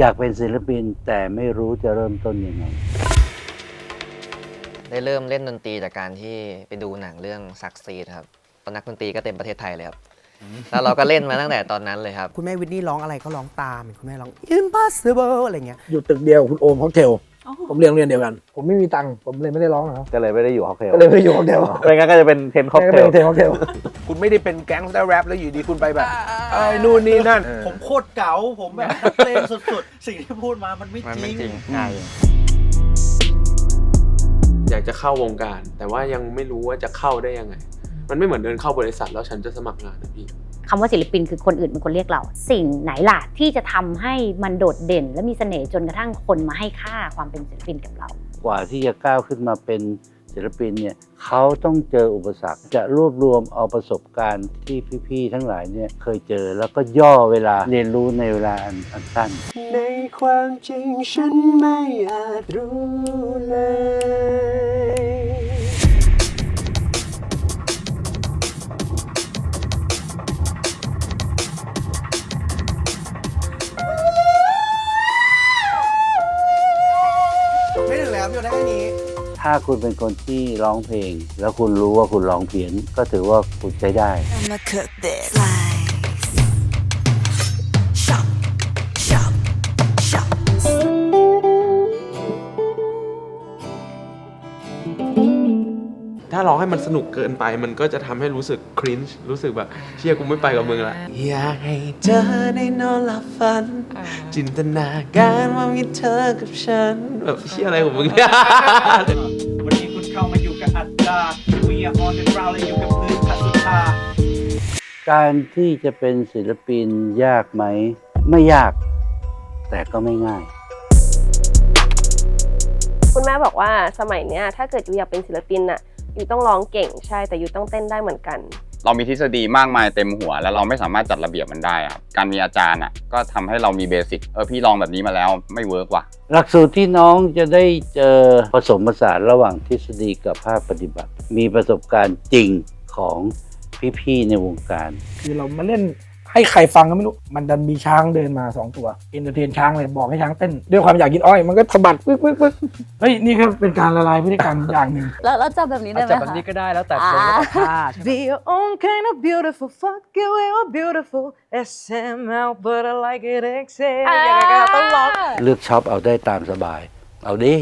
อยากเป็นศิลปินแต่ไม่รู้จะเริ่มต้นยังไง ได้เริ่มเล่นดนตรีจากการที่ไปดูหนังเรื่องซักซีดครับตอนนักดนตรีก็เต็มประเทศไทยเลยครับแล้วเราก็เล่นมาตั้งแต่ตอนนั้นเลยครับ คุณแม่วินนี่ร้องอะไรก็ร้องตามเห็นคุณแม่ร้อง impossible อะไรเงี้ย อยู่ตึกเดียวกับคุณโอมค็อกเทล ผมเรียนโรงเรียนเดียวกัน ผมไม่มีตังค์ผมเลยไม่ได้ร้องนะครับก็เลยไม่ได้อยู่ฮอกเทลก็เลยไม่ได้อยู่ค็อกเทลไม่งั้นก็จะเป็นเทนค็อกก็เทเป็นลเทลค็อกเทลคุณไม่ได้เป็นแก๊งสเตอร์แรปแล้วอยู่ดีคุณไปแบบไอ้นู่นนี่นั่น ผมโคตรเก๋าผมแบบนักเลงสุดๆ สิ่งที่พูดมามันไม่มันจไม่ริงจริงอยากจะเข้าวงการ แต่ว่ายังไม่รู้ว่าจะเข้าได้ยังไง มันไม่เหมือนเดินเข้าบริษัทแล้วฉันจะสมัครงานนะพี่ คำว่าศิลปินคือคนอื่นเป็นคนเรียกเรา สิ่งไหนล่ะที่จะทำให้มันโดดเด่น และมีเสน่ห์จนกระทั่งคนมาให้ค่าความเป็นศิลปินกับเรา กว่าที่จะก้าวขึ้นมาเป็นศิลปินเนี่ยเขาต้องเจออุปสรรค จะรวบรวมเอาประสบการณ์ที่พี่ๆทั้งหลายเนี่ยเคยเจอแล้วก็ย่อเวลาเรียนรู้ในเวลาอันอันสั้น ในความจริงฉันไม่อาจรู้เลย ถ้าคุณเป็นคนที่ร้องเพลง แล้วคุณรู้ว่าคุณร้องเพี้ยนก็ถือว่าคุณใช้ได้ I'ma cook this. ถ้าร้องให้มันสนุกเกินไป มันก็จะทำให้รู้สึกครินช์รู้สึกแบบเชี่ยกูไม่ไปกับมึงละอยากให้เธอได้นอนหลับฝันจินตนาการว่ามีเธอกับฉัน แบบเชี่ยอะไรของมึงเนี่ย วันนี้คุณเข้ามาอยู่กับอัตตา We are on the ground และอยู่กับพื้นพัสุธา การที่จะเป็นศิลปินยากไหม ไม่ยาก แต่ก็ไม่ง่าย คุณแม่บอกว่าสมัยเนี้ยถ้าเกิดยูอยากเป็นศิลปินน่ะ ยูต้องร้องเก่งใช่แต่ยูต้องเต้นได้เหมือนกัน เรามีทฤษฎีมากมายเต็มหัว แล้วเราไม่สามารถจัดระเบียบมันได้อะครับการมีอาจารย์อะก็ทำให้เรามีเบสิกเออพี่ลองแบบนี้มาแล้วไม่เวิร์กว่ะหลักสูตรที่น้องจะได้เจอผสมผสานระหว่างทฤษฎีกับภาคปฏิบัติ มีประสบการณ์จริงของพี่ๆในวงการ คือเรามาเล่น ให้ใครฟังก็ไม่รู้ มันดันมีช้างเดินมาสองตัวเอนเตอร์เทนช้างเลยบอกให้ช้างเต้น ด้วยความอยากกินอ้อย มันก็สะบัดปึ๊กปึ๊กปึ๊กเฮ้ย นี่ก็เป็นการละลายพฤติกรรมอย่างหนึ่ง แล้วเราจับแบบนี้ได้ไหมจับแบบนี้ก็ได้แล้วแต่เพลงแล้วแต่ท่าใช่ไหม Be your own kind of beautiful fuck you we are beautiful SML but I like it XL ยังไงก็ต้องร้อง เลือกช็อปเอาได้ตามสบาย เอาดิ